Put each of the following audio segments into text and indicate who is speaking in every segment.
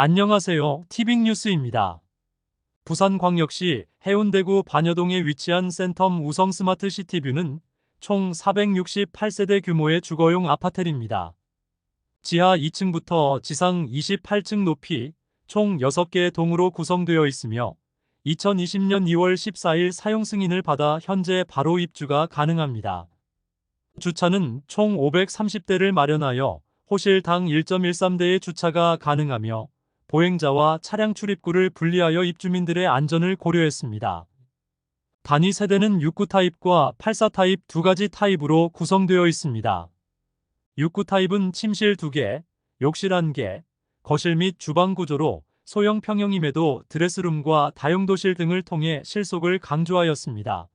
Speaker 1: 안녕하세요. 티빅뉴스입니다. 부산광역시 해운대구 반여동에 위치한 센텀 우성 스마트 시티뷰는 총 468세대 규모의 주거용 아파트입니다. 지하 2층부터 지상 28층 높이 총 6개의 동으로 구성되어 있으며 2020년 2월 14일 사용 승인을 받아 현재 바로 입주가 가능합니다. 주차는 총 530대를 마련하여 호실당 1.13대의 주차가 가능하며 보행자와 차량 출입구를 분리하여 입주민들의 안전을 고려했습니다. 단위 세대는 69 타입과 84 타입 두 가지 타입으로 구성되어 있습니다. 69 타입은 침실 2개, 욕실 1개, 거실 및 주방 구조로 소형 평형임에도 드레스룸과 다용도실 등을 통해 실속을 강조하였습니다.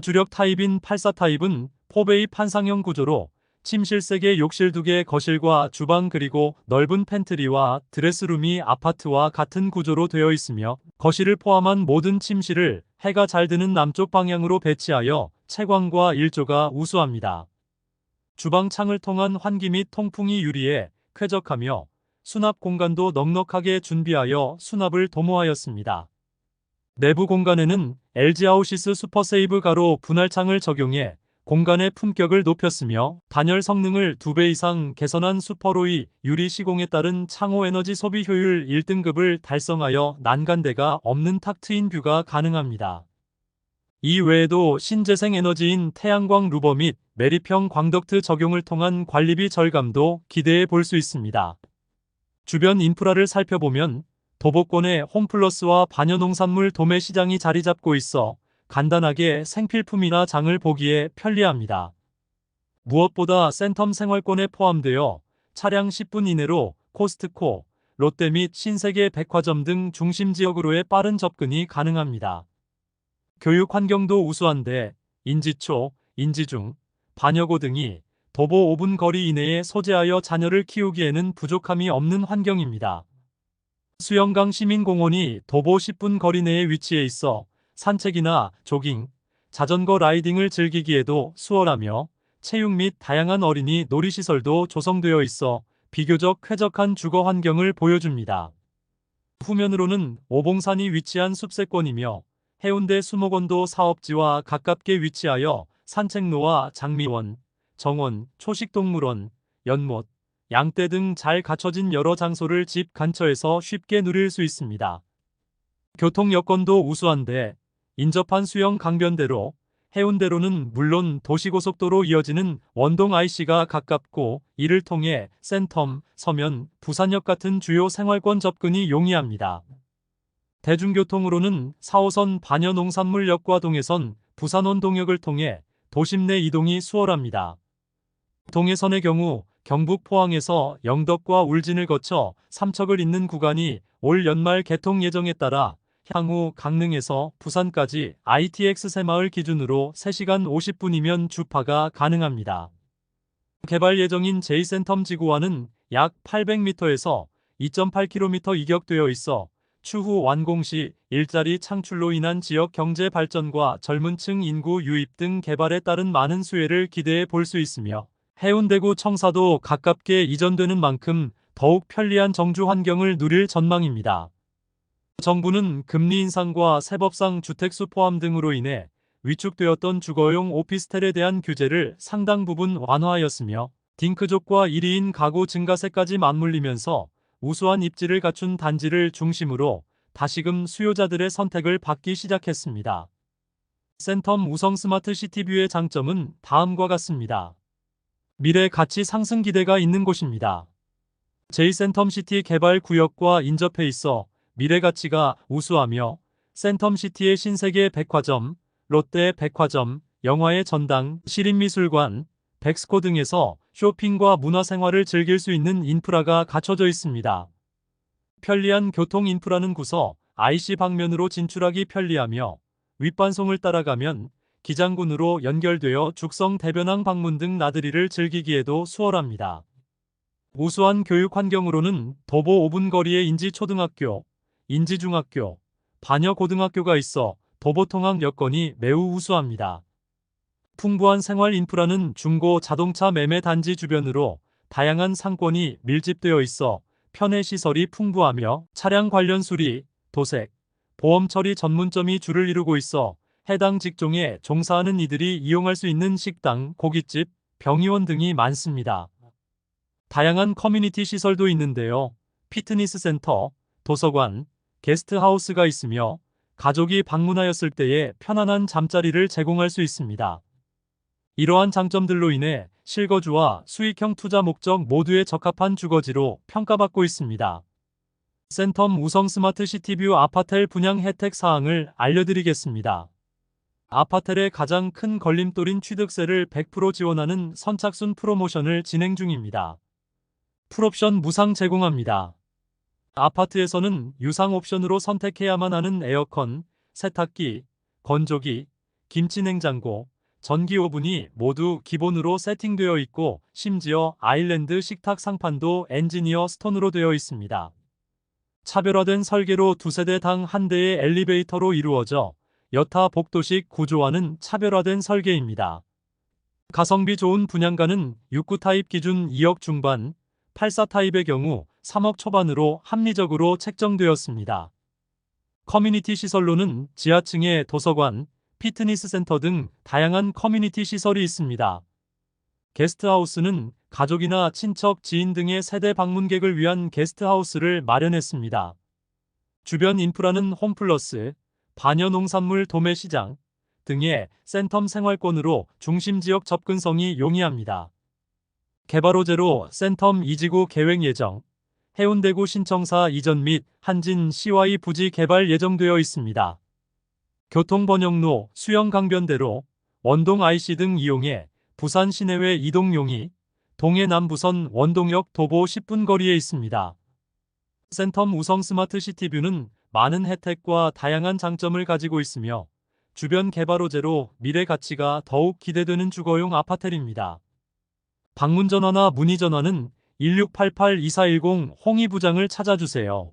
Speaker 1: 주력 타입인 84 타입은 포베이 판상형 구조로 침실 3개, 욕실 2개, 거실과 주방 그리고 넓은 팬트리와 드레스룸이 아파트와 같은 구조로 되어 있으며 거실을 포함한 모든 침실을 해가 잘 드는 남쪽 방향으로 배치하여 채광과 일조가 우수합니다. 주방 창을 통한 환기 및 통풍이 유리에 쾌적하며 수납 공간도 넉넉하게 준비하여 수납을 도모하였습니다. 내부 공간에는 LG 아우시스 슈퍼세이브 가로 분할창을 적용해 공간의 품격을 높였으며 단열 성능을 2배 이상 개선한 슈퍼로이 유리 시공에 따른 창호 에너지 소비 효율 1등급을 달성하여 난간대가 없는 탁 트인 뷰가 가능합니다. 이 외에도 신재생 에너지인 태양광 루버 및 메리평 광덕트 적용을 통한 관리비 절감도 기대해 볼 수 있습니다. 주변 인프라를 살펴보면 도보권에 홈플러스와 반려농산물 도매 시장이 자리 잡고 있어 간단하게 생필품이나 장을 보기에 편리합니다. 무엇보다 센텀 생활권에 포함되어 차량 10분 이내로 코스트코, 롯데 및 신세계 백화점 등 중심 지역으로의 빠른 접근이 가능합니다. 교육 환경도 우수한데 인지초, 인지중, 반여고 등이 도보 5분 거리 이내에 소재하여 자녀를 키우기에는 부족함이 없는 환경입니다. 수영강 시민공원이 도보 10분 거리 내에 위치해 있어 산책이나 조깅, 자전거 라이딩을 즐기기에도 수월하며 체육 및 다양한 어린이 놀이시설도 조성되어 있어 비교적 쾌적한 주거 환경을 보여줍니다. 후면으로는 오봉산이 위치한 숲세권이며 해운대 수목원도 사업지와 가깝게 위치하여 산책로와 장미원, 정원, 초식동물원, 연못, 양떼 등 잘 갖춰진 여러 장소를 집 근처에서 쉽게 누릴 수 있습니다. 교통 여건도 우수한데 인접한 수영 강변대로 해운대로는 물론 도시고속도로 이어지는 원동 IC가 가깝고 이를 통해 센텀, 서면, 부산역 같은 주요 생활권 접근이 용이합니다. 대중교통으로는 4호선 반여농산물역과 동해선 부산원 동역을 통해 도심 내 이동이 수월합니다. 동해선의 경우 경북 포항에서 영덕과 울진을 거쳐 삼척을 잇는 구간이 올 연말 개통 예정에 따라 향후 강릉에서 부산까지 ITX 새마을 기준으로 3시간 50분이면 주파가 가능합니다. 개발 예정인 제이센텀 지구와는 약 800m에서 2.8km 이격되어 있어 추후 완공 시 일자리 창출로 인한 지역 경제 발전과 젊은 층 인구 유입 등 개발에 따른 많은 수혜를 기대해 볼 수 있으며 해운대구 청사도 가깝게 이전되는 만큼 더욱 편리한 정주 환경을 누릴 전망입니다. 정부는 금리 인상과 세법상 주택수 포함 등으로 인해 위축되었던 주거용 오피스텔에 대한 규제를 상당 부분 완화하였으며 딩크족과 1위인 가구 증가세까지 맞물리면서 우수한 입지를 갖춘 단지를 중심으로 다시금 수요자들의 선택을 받기 시작했습니다. 센텀 우성 스마트 시티뷰의 장점은 다음과 같습니다. 미래 가치 상승 기대가 있는 곳입니다. 제이센텀 시티 개발 구역과 인접해 있어 미래 가치가 우수하며 센텀시티의 신세계 백화점, 롯데 백화점, 영화의 전당, 시립미술관, 백스코 등에서 쇼핑과 문화생활을 즐길 수 있는 인프라가 갖춰져 있습니다. 편리한 교통 인프라는 구서 IC 방면으로 진출하기 편리하며 윗반송을 따라가면 기장군으로 연결되어 죽성 대변항 방문 등 나들이를 즐기기에도 수월합니다. 우수한 교육 환경으로는 도보 5분 거리의 인지 초등학교, 인지중학교, 반여고등학교가 있어 도보통학 여건이 매우 우수합니다. 풍부한 생활 인프라는 중고 자동차 매매 단지 주변으로 다양한 상권이 밀집되어 있어 편의 시설이 풍부하며 차량 관련 수리, 도색, 보험 처리 전문점이 주를 이루고 있어 해당 직종에 종사하는 이들이 이용할 수 있는 식당, 고깃집, 병의원 등이 많습니다. 다양한 커뮤니티 시설도 있는데요. 피트니스 센터, 도서관, 게스트하우스가 있으며 가족이 방문하였을 때에 편안한 잠자리를 제공할 수 있습니다. 이러한 장점들로 인해 실거주와 수익형 투자 목적 모두에 적합한 주거지로 평가받고 있습니다. 센텀 우성 스마트 시티뷰 아파텔 분양 혜택 사항을 알려드리겠습니다. 아파텔의 가장 큰 걸림돌인 취득세를 100% 지원하는 선착순 프로모션을 진행 중입니다. 풀옵션 무상 제공합니다. 아파트에서는 유상 옵션으로 선택해야만 하는 에어컨, 세탁기, 건조기, 김치냉장고, 전기 오븐이 모두 기본으로 세팅되어 있고 심지어 아일랜드 식탁 상판도 엔지니어 스톤으로 되어 있습니다. 차별화된 설계로 두 세대당 한 대의 엘리베이터로 이루어져 여타 복도식 구조와는 차별화된 설계입니다. 가성비 좋은 분양가는 69 타입 기준 2억 중반, 84 타입의 경우 3억 초반으로 합리적으로 책정되었습니다. 커뮤니티 시설로는 지하층에 도서관, 피트니스 센터 등 다양한 커뮤니티 시설이 있습니다. 게스트하우스는 가족이나 친척, 지인 등의 세대 방문객을 위한 게스트하우스를 마련했습니다. 주변 인프라는 홈플러스, 반려농산물 도매 시장 등의 센텀 생활권으로 중심 지역 접근성이 용이합니다. 개발 호재로 센텀 이지구 계획 예정, 해운대구 신청사 이전 및 한진 CY 부지 개발 예정되어 있습니다. 교통 번영로 수영 강변대로 원동 IC 등 이용해 부산 시내외 이동 용이 동해 남부선 원동역 도보 10분 거리에 있습니다. 센텀 우성 스마트 시티뷰는 많은 혜택과 다양한 장점을 가지고 있으며 주변 개발 호재로 미래 가치가 더욱 기대되는 주거용 아파텔입니다. 방문 전화나 문의 전화는 1688-2410 홍희 부장을 찾아주세요.